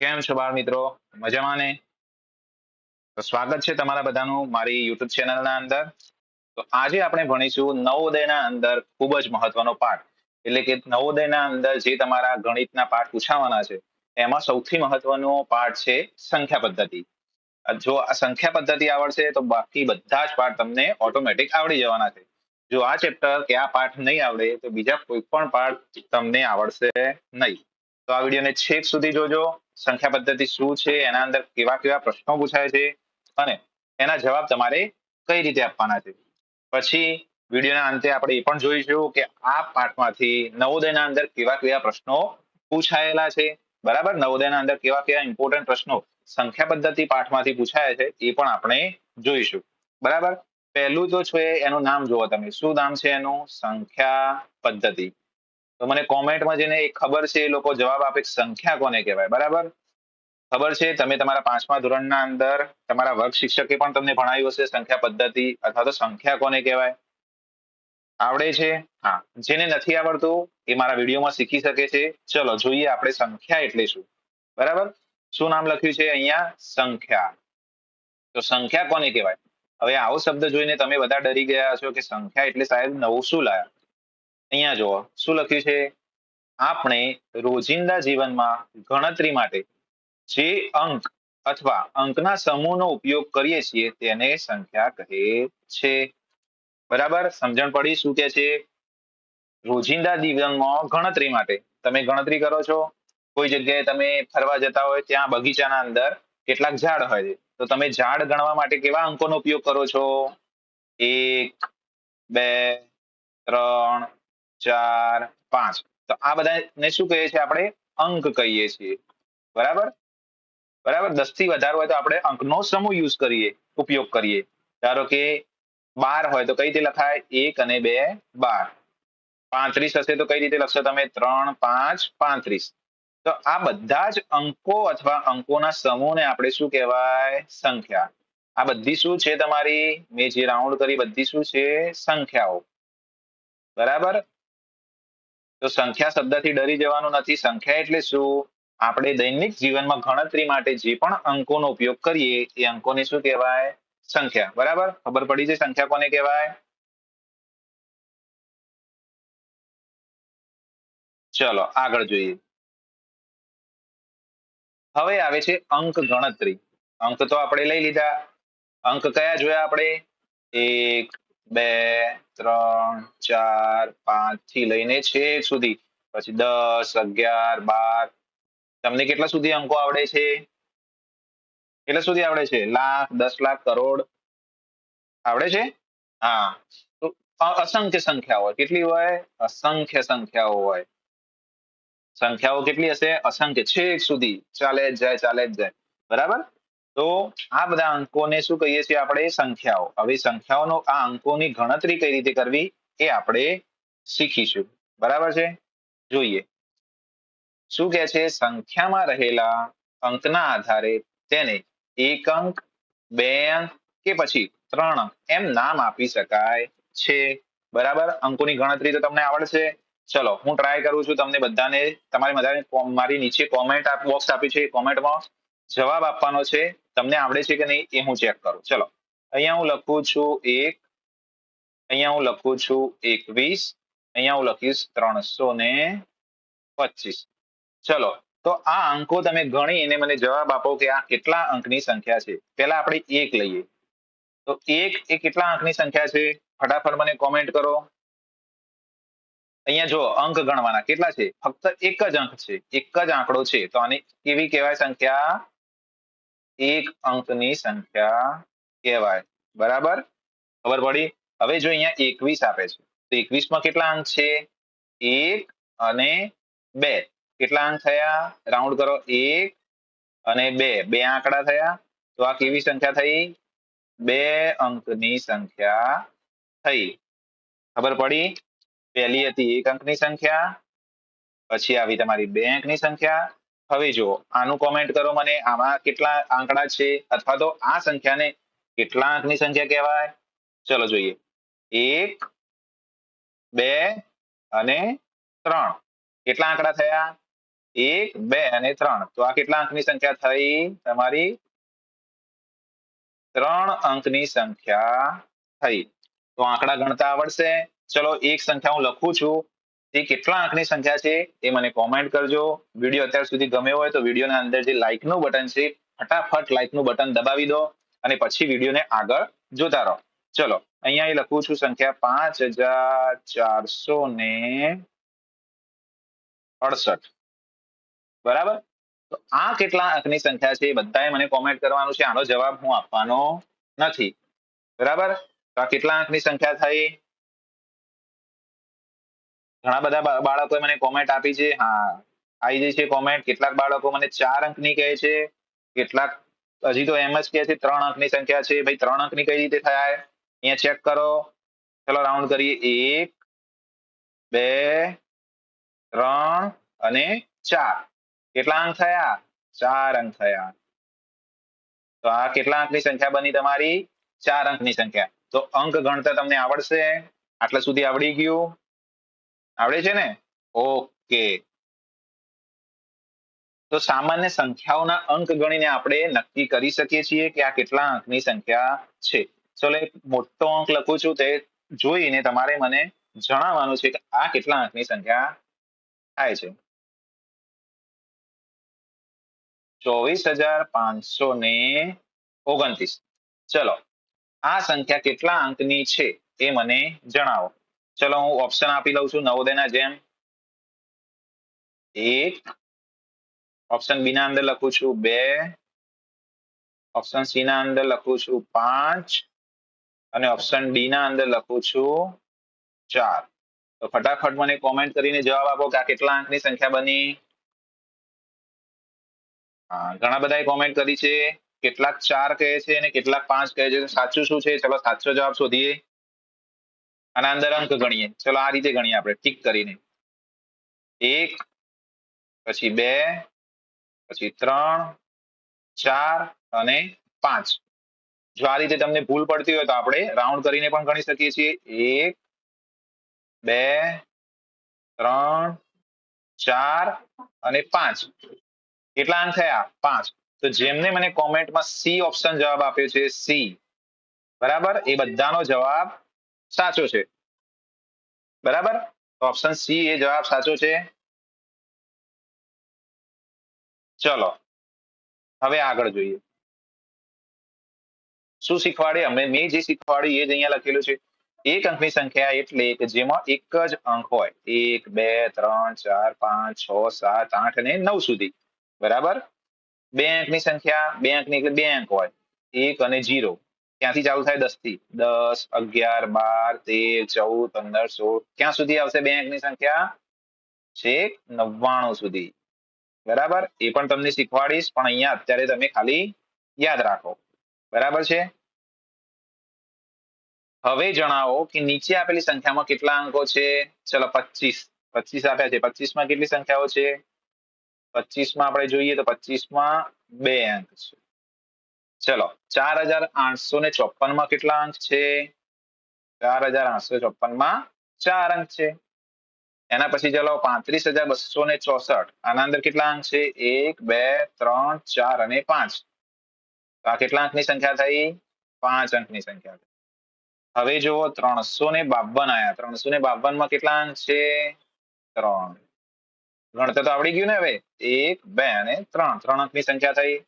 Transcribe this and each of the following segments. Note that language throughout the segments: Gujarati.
કેમ છો બાળ મિત્રો? મજામાં ને? તો સ્વાગત છે તમારા બધાનું મારી યુટ્યુબ ચેનલના અંદર. તો આજે આપણે ભણીશું નવોદયના અંદર ખૂબ જ મહત્વનો પાઠ. એટલે કે નવોદયના અંદર જે તમારા ગણિતના પાઠ પૂછાવાના છે, એમાં સૌથી મહત્વનો પાઠ છે સંખ્યા પદ્ધતિ. જો આ સંખ્યા પદ્ધતિ આવડશે તો બાકી બધા જ પાઠ તમને ઓટોમેટિક આવડી જવાના છે. જો આ ચેપ્ટર કે આ પાઠ નહીં આવડે તો બીજા કોઈ પણ પાઠ તમને આવડશે નહીં. તો આ વિડીયોને છેક સુધી જોજો. સંખ્યા પદ્ધતિ શું છે? એના અંદર કેવા કેવા પ્રશ્નો પૂછાય છે? અને એના જવાબ તમારે કઈ રીતે આપવાના છે? પછી વિડીયોના અંતે આપણે એ પણ જોઈશું કે આ પાઠમાંથી નવોદયના અંદર કેવા કેવા પ્રશ્નો પૂછાયેલા છે. બરાબર? નવોદયના અંદર કેવા કેવા ઇમ્પોર્ટન્ટ પ્રશ્નો સંખ્યા પદ્ધતિ પાઠમાંથી પૂછાયા છે એ પણ આપણે જોઈશું. બરાબર? પહેલું તો છે એનું નામ જુઓ તમે. શું નામ છે એનું? સંખ્યા પદ્ધતિ. તો મને કોમેન્ટમાં જેને ખબર છે એ લોકો જવાબ આપે સંખ્યા કોને કહેવાય? બરાબર? ખબર છે? તમે તમારા પાંચમા ધોરણના અંદર તમારા વર્ગ શિક્ષકે પણ તમને ભણાવ્યું હશે, સંખ્યા પદ્ધતિ અથવા તો સંખ્યા કોને કહેવાય? આવડે છે? હા. જેને નથી આવડતું એ મારા વિડીયોમાં શીખી શકે છે. ચલો, જોઈએ આપણે સંખ્યા એટલે શું? બરાબર? શું નામ લખ્યું છે અહીંયા? સંખ્યા. તો સંખ્યા કોને કહેવાય? હવે આવો શબ્દ જોઈને તમે બધા ડરી ગયા છો કે સંખ્યા એટલે સાહેબ નવું શું લાયા? અહીંયા જુઓ, શું લખ્યું છે? આપણે રોજિંદા જીવનમાં ગણતરી માટે જે અંક અથવા અંકના સમૂહનો ઉપયોગ કરીએ છીએ તેને સંખ્યા કહે છે. બરાબર? સમજણ પડી? શું કે છે? રોજિંદા જીવનમાં ગણતરી માટે. તમે ગણતરી કરો છો? કોઈ જગ્યાએ તમે ફરવા જતા હોય ત્યાં બગીચાના અંદર કેટલાક ઝાડ હોય છે. તો તમે ઝાડ ગણવા માટે કેવા અંકોનો ઉપયોગ કરો છો? એક, બે, ત્રણ ચાર, પાંચ. તો આ બધાને શું કહીએ છીએ આપણે? અંક કહીએ છીએ. બરાબર? બરાબર? દસથી વધારે હોય તો આપણે અંકનો સમૂહ યુઝ કરીએ, ઉપયોગ કરીએ. ધારો કે બાર હોય તો કઈ રીતે લખાય? એક અને બે, બાર. પાંત્રીસ હશે તો કઈ રીતે લખશો તમે? ત્રણ, પાંચ, પાંત્રીસ. તો આ બધા જ અંકો અથવા અંકોના સમૂહને આપણે શું કહેવાય? સંખ્યા. આ બધી શું છે તમારી? મેં જે રાઉન્ડ કરી બધી શું છે? સંખ્યાઓ. બરાબર? તો સંખ્યા શબ્દથી ડરી જવાનું નથી. સંખ્યા એટલે શું? આપણે દૈનિક જીવનમાં ગણતરી માટે જે પણ અંકોનો ઉપયોગ કરીએ, એ અંકોને શું કહેવાય? સંખ્યા. બરાબર? ખબર પડી છે સંખ્યા કોને કહેવાય? ચલો, આગળ જોઈએ. હવે આવે છે અંક ગણતરી. અંક તો આપણે લઈ લીધા. અંક કયા જોયા આપણે? એક બે, ત્રણ, ચાર, પાંચથી લઈને છેક સુધી. પછી દસ, અગિયાર, બાર. તમને કેટલા સુધી અંકો આવડે છે? કેટલા સુધી આવડે છે? લાખ, દસ લાખ, કરોડ. આવડે છે? હા. તો અસંખ્ય સંખ્યાઓ હોય. કેટલી હોય? અસંખ્ય સંખ્યાઓ હોય. સંખ્યાઓ કેટલી હશે? અસંખ્ય. છેક સુધી. ચાલે જ જાય, ચાલે જ જાય. બરાબર? તો આ બધા અંકોને શું કહીએ છીએ આપણે? સંખ્યાઓ. હવે સંખ્યાઓનો આ અંકોની ગણતરી કઈ રીતે કરવી એ આપણે શીખીશું. બરાબર છે? જોઈએ. શું કે છે? સંખ્યામાં રહેલા અંકના આધારે તેને એક અંક, બે અંક કે પછી ત્રણ અંક એમ નામ આપી શકાય છે. બરાબર? અંકોની ગણતરી તો તમને આવડશે. ચલો, હું ટ્રાય કરું છું તમને બધાને. તમારી મારી નીચે કોમેન્ટ બોક્સ આપ્યું છે કોમેન્ટમાં જવાબ આપવાનો છે તમને આવડે છે કે નહીં એ હું ચેક કરું. ચલો, અહીંયા હું લખું છું એક, અહીંયા હું લખું છું એકવીસ, અહીંયા હું લખીશ ત્રણસો ને પચીસ. ચલો, તો આ અંકો તમે ગણીને મને જવાબ આપો કે આ કેટલા અંકની સંખ્યા છે. પહેલા આપણે એક લઈએ. તો એક એ કેટલા અંકની સંખ્યા છે? ફટાફટ મને કોમેન્ટ કરો. અહીંયા જો અંક ગણવાના કેટલા છે? ફક્ત એક જ અંક છે. એક જ આંકડો છે. તો આને કેવી કહેવાય સંખ્યા? એક અંકની સંખ્યા કહેવાય. બરાબર? ખબર પડી? હવે જો અહીંયા એકવીસ આપે છે. તો એકવીસમાં કેટલા અંક છે? એક અને બે. કેટલા અંક થયા? રાઉન્ડ કરો. એક અને બે. બે આંકડા થયા. તો આ કેવી સંખ્યા થઈ? બે અંકની સંખ્યા થઈ. ખબર પડી? પહેલી હતી એક અંકની સંખ્યા. પછી આવી તમારી બે અંકની સંખ્યા. હવે જુઓ આનું કોમેન્ટ કરો મને, આમાં કેટલા આંકડા છે? અથવા તો આ સંખ્યાને કેટલા અંકની સંખ્યા કહેવાય? ચલો જોઈએ. એક, બે અને ત્રણ. કેટલા આંકડા થયા? એક, બે અને ત્રણ. તો આ કેટલા અંકની સંખ્યા થઈ? તમારી ત્રણ અંકની સંખ્યા થઈ. તો આંકડા ગણતા આવડશે. ચલો એક સંખ્યા હું લખું છું. તે કેટલા આંકની સંખ્યા છે એ મને કોમેન્ટ કરજો. વીડિયો અત્યાર સુધી ગમ્યો હોય તો વિડીયોના અંદર જે લાઇકનું બટન છે. ફટાફટ લાઇકનું બટન દબાવી દો અને પછી વિડીયોને આગળ જોતા રહો. ચલો, અહીંયા લખું છું સંખ્યા પાંચ હજાર ચારસો ને અડસઠ. બરાબર? તો આ કેટલા અંકની સંખ્યા છે બધાએ મને કોમેન્ટ કરવાનું છે. આનો જવાબ હું આપવાનો નથી. બરાબર? તો આ કેટલા અંકની સંખ્યા થઈ? ઘણા બધા બાળકોએ મને કોમેન્ટ આપી છે. હા, આવી જાય છે કોમેન્ટ કેટલાક બાળકો મને ચાર અંકની કહે છે. કેટલાક, હજી તો એમ જ કહે છે, ત્રણ અંકની સંખ્યા છે. ભાઈ, ત્રણ અંકની કઈ રીતે થાય? અહીંયા ચેક કરો. ચલો રાઉન્ડ કરીએ. એક, બે, ત્રણ અને ચાર. કેટલા અંક થયા? ચાર અંક થયા. તો આ કેટલા અંકની સંખ્યા બની તમારી? ચાર અંકની સંખ્યા. તો અંક ગણતા તમને આવડશે. આટલા સુધી આવડી ગયું. આવડે છે ને? ઓકે. તો સામાન્ય સંખ્યાઓના અંક ગણીને આપણે નક્કી કરી શકીએ છીએ કે આ કેટલા અંકની સંખ્યા છે. ચલો એક મોટો અંક લખું છું તે જોઈને તમારે મને જણાવવાનું છે કે આ કેટલા અંકની સંખ્યા થાય છે. ચોવીસ હજાર પાંચસો ને ઓગણત્રીસ. ચલો, આ સંખ્યા કેટલા અંકની છે એ મને જણાવો. ચલો, હું ઓપ્શન આપી લઉં છું. નવોદયના જેમ. એક. ઓપ્શન બી ના અંદર લખું છું બે. ઓપ્શન સી ના અંદર લખું છું પાંચ. અને ઓપ્શન ડી ના અંદર લખું છું ચાર. તો ફટાફટ મને કોમેન્ટ કરીને જવાબ આપો કે આ કેટલા અંકની સંખ્યા બની? હા, ઘણા બધાએ કોમેન્ટ કરી છે. કેટલાક ચાર કહે છે અને કેટલાક પાંચ કહે છે. સાચું શું છે? ચલો, સાચો જવાબ શોધીએ. આના અંદર અંક ગણીએ. ચલો આ રીતે ગણીએ આપણે ટીક કરીને. એક, પછી બે, પછી ત્રણ, ચાર અને પાંચ. જો આ રીતે તમને ભૂલ પડતી હોય તો આપણે રાઉન્ડ કરીને પણ ગણી શકીએ છીએ. એક, બે, ત્રણ, ચાર અને પાંચ. કેટલા અંક થયા? પાંચ. તો જેમને મને કોમેન્ટમાં સી ઓપ્શન જવાબ આપ્યો છે સી બરાબર? એ બધાનો જવાબ સાચો છે બરાબર ઓપ્શન સી એ જવાબ સાચો છે ચલો હવે આગળ જોઈએ। શું શીખવાડે અમે? મેં જે શીખવાડ્યું એ જ અહીંયા લખેલું છે। એક અંકની સંખ્યા એટલે કે જેમાં એક જ અંક હોય, એક, બે, ત્રણ, ચાર, પાંચ, છ, સાત, આઠ અને નવ સુધી. બરાબર? બે અંકની સંખ્યા, બે અંકની એટલે બે અંક હોય. એક અને જીરો ક્યાંથી ચાલુ થાય દસથી દસ, અગિયાર, બાર, તેર, ચૌદ, પંદર, સોળ. ક્યાં સુધી આવશે બે અંકની સંખ્યા? છેક નવ્વાણું સુધી. બરાબર? એ પણ તમને શીખવાડીશ, પણ અહીંયા અત્યારે તમે ખાલી યાદ રાખો. બરાબર છે? હવે જણાવો કે નીચે આપેલી સંખ્યામાં કેટલા અંકો છે? ચલો, પચીસ. પચીસ આપ્યા છે. પચીસમાં કેટલી સંખ્યાઓ છે? પચીસમાં આપણે જોઈએ તો પચીસમાં બે અંક છે. ચલો, ચાર હજાર આઠસો ને ચોપનમાં કેટલા અંક છે? ચાર હજાર આઠસો ચોપનમાં ચાર અંક છે. એના પછી ચલો, પાંત્રીસ હજાર બસો ને ચોસઠ. આના અંદર કેટલા અંક છે? એક, બે, ત્રણ, ચાર અને પાંચ. આ કેટલા અંકની સંખ્યા થઈ? પાંચ અંકની સંખ્યા થઈ. હવે જુઓ, ત્રણસો ને બાવન આયા. ત્રણસો ને બાવનમાં કેટલા અંક છે? ત્રણ. ગણતર તો આવડી ગયું ને હવે? એક, બે અને ત્રણ. ત્રણ અંકની સંખ્યા થઈ.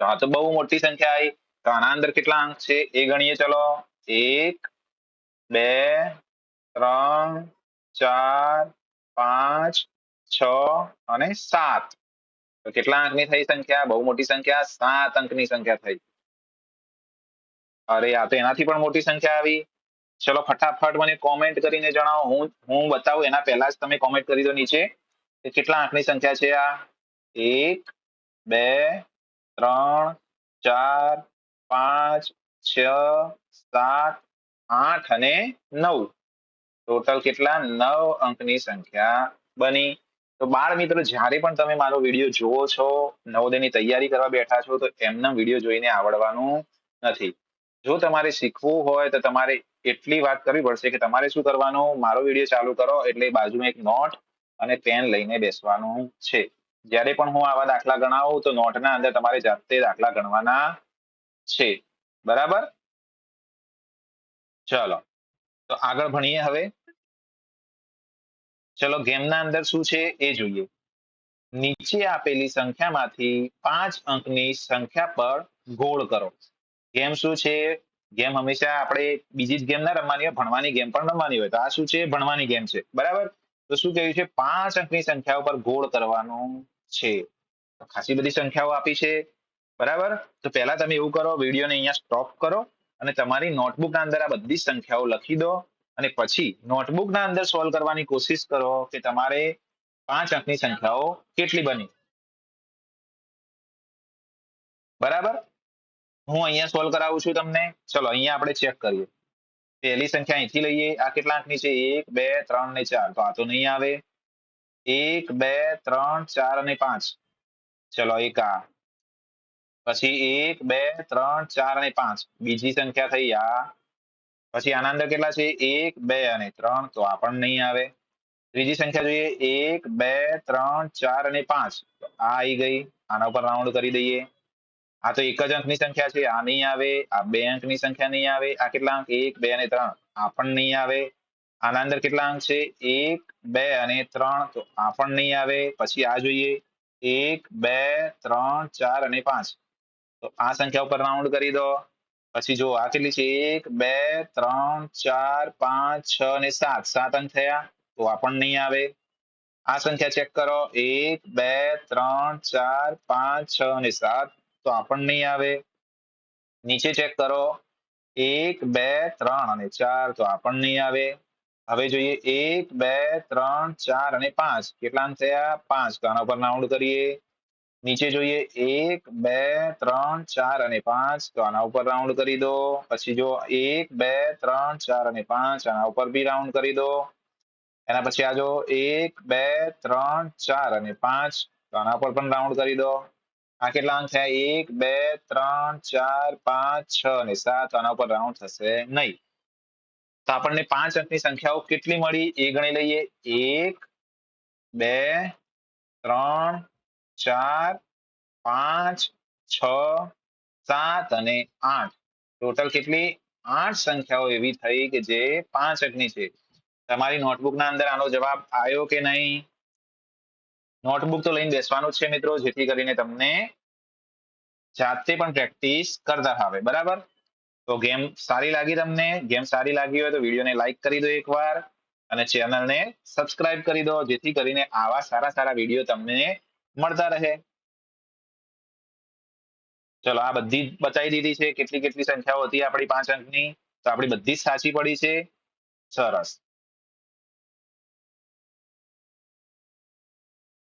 તો આ તો બહુ મોટી સંખ્યા આવી. તો આના અંદર કેટલા અંક છે? એ ગણીએ, ચલો. એક, બે, ત્રણ, ચાર, પાંચ, છ અને સાત. તો કેટલા અંકની થઈ સંખ્યા? બહુ મોટી સંખ્યા. સાત અંકની સંખ્યા થઈ. અરે, આ તો એનાથી પણ મોટી સંખ્યા આવી. ચલો, ફટાફટ મને કોમેન્ટ કરીને જણાવો. હું હું બતાવું. એના પહેલા જ તમે કોમેન્ટ કરી દો નીચે કે કેટલા અંકની સંખ્યા છે આ? એક, બે ત્રણ, ચાર, પાંચ, છ, સાત, આઠ અને નવ. ટોટલ કેટલા? નવ અંકની સંખ્યા બની. તો બાળ મિત્રો, જ્યારે પણ તમે મારો વીડિયો જુઓ છો, નવોદયની તૈયારી કરવા બેઠા છો, તો એમના વીડિયો જોઈને આવડવાનું નથી. જો તમારે શીખવું હોય, તો તમારે એટલી વાત કરવી પડશે કે તમારે શું કરવાનું? મારો વીડિયો ચાલુ કરો, એટલે બાજુમાં એક નોટ અને પેન લઈને બેસવાનું છે. જ્યારે પણ હું આવા દાખલા ગણાવું તો નોટના અંદર તમારે જાતે દાખલા ગણવાના છે. બરાબર? ચલો. તો આગળ ભણીએ હવે. ચલો, ગેમના અંદર શું છે એ જોઈએ. નીચે આપેલી સંખ્યામાંથી પાંચ અંકની સંખ્યા પર ગોળ કરો. ગેમ શું છે? ગેમ હંમેશા આપણે બીજી જ ગેમ ના રમવાની હોય, ભણવાની ગેમ પણ રમવાની હોય. તો આ શું છે? ભણવાની ગેમ છે. બરાબર? તો શું કહ્યું છે? પાંચ અંકની સંખ્યા ઉપર ગોળ કરવાનું છે. ખાસી બધી સંખ્યાઓ આપી છે. બરાબર? તો પહેલા તમે એવું કરો, વિડીયોને અહીંયા સ્ટોપ કરો અને તમારી નોટબુકના અંદર આ બધી સંખ્યાઓ લખી દો અને પછી નોટબુકના અંદર સોલ્વ કરવાની કોશિશ કરો કે તમારે પાંચ અંકની સંખ્યાઓ કેટલી બની. બરાબર? હું અહીંયા સોલ્વ કરાવું છું તમને. ચલો, અહીંયા આપણે ચેક કરીએ. પહેલી સંખ્યા અહીંથી લઈએ આ કેટલા અંકની છે એક બે ત્રણ ને ચાર તો આ તો નહીં આવે એક બે ત્રણ ચાર અને પાંચ ચલો એક આ પછી એક બે ત્રણ ચાર અને પાંચ બીજી સંખ્યા થઈ આ પછી આના અંદર કેટલા છે એક બે અને ત્રણ તો આ પણ નહીં આવે ત્રીજી સંખ્યા જોઈએ એક બે ત્રણ ચાર અને પાંચ આ આવી ગઈ આના ઉપર રાઉન્ડ કરી દઈએ આ તો એક જ અંકની સંખ્યા છે, આ નહીં આવે, આ બે અંકની સંખ્યા નહીં આવે, આ કેટલા અંક? એક, બે અને ત્રણ. આ પણ નહીં આવે. આના અંદર કેટલા અંક છે? એક, બે અને ત્રણ. તો આ પણ નહીં આવે. પછી આ જોઈએ. એક, બે, ત્રણ, ચાર અને પાંચ. તો આ સંખ્યા ઉપર રાઉન્ડ કરી દો. પછી જો આ કેટલી છે? એક, બે, ત્રણ, ચાર, પાંચ, છ અને સાત. સાત અંક થયા. તો આ પણ નહીં આવે. આ સંખ્યા ચેક કરો. એક, બે, ત્રણ, ચાર, પાંચ, છ અને સાત. તો આ નહીં આવે. નીચે ચેક કરો. એક, બે, ત્રણ અને ચાર તો આ નહીં આવે. હવે જોઈએ એક, બે, ત્રણ, ચાર અને પાંચ. કેટલા થયા? પાંચ. તો આના ઉપર રાઉન્ડ કરીએ. નીચે જોઈએ એક, બે, ત્રણ, ચાર અને પાંચ. તો આના ઉપર રાઉન્ડ કરી દો. પછી જો એક, બે, ત્રણ, ચાર અને પાંચ આના ઉપર બી રાઉન્ડ કરી દો. એના પછી આ જો એક, બે, ત્રણ, ચાર અને પાંચ. તો આના ઉપર પણ રાઉન્ડ કરી દો. આ કેટલા અંક થયા? એક, બે, ત્રણ, ચાર, પાંચ, છ અને સાત. આના ઉપર રાઉન્ડ થશે નહીં. તો આપણને પાંચ અંકની સંખ્યાઓ કેટલી મળી? એ ગણી લઈએ. એક, બે, ત્રણ, ચાર, પાંચ, છ, સાત અને આઠ. ટોટલ કેટલી? આઠ સંખ્યાઓ એવી થઈ કે જે પાંચ અંકની છે. તમારી નોટબુક ના અંદર આનો જવાબ આવ્યો કે નહીં? નોટબુક તો લઈને બેસવાનું છે મિત્રો, જેથી કરીને તમને જાતે પણ પ્રેક્ટિસ કરતા ફાવે. બરાબર? તો ગેમ સારી લાગી તમને? ગેમ સારી લાગી હોય તો વિડીયોને લાઈક કરી દો એકવાર અને ચેનલને સબસ્ક્રાઇબ કરી દો, જેથી કરીને આવા સારા સારા વીડિયો તમને મળતા રહે. ચલો, આ બધી બતાવી દીધી છે. કેટલી કેટલી સંખ્યાઓ હતી આપણી પાંચ અંકની? તો આપણી બધી જ સાચી પડી છે. સરસ.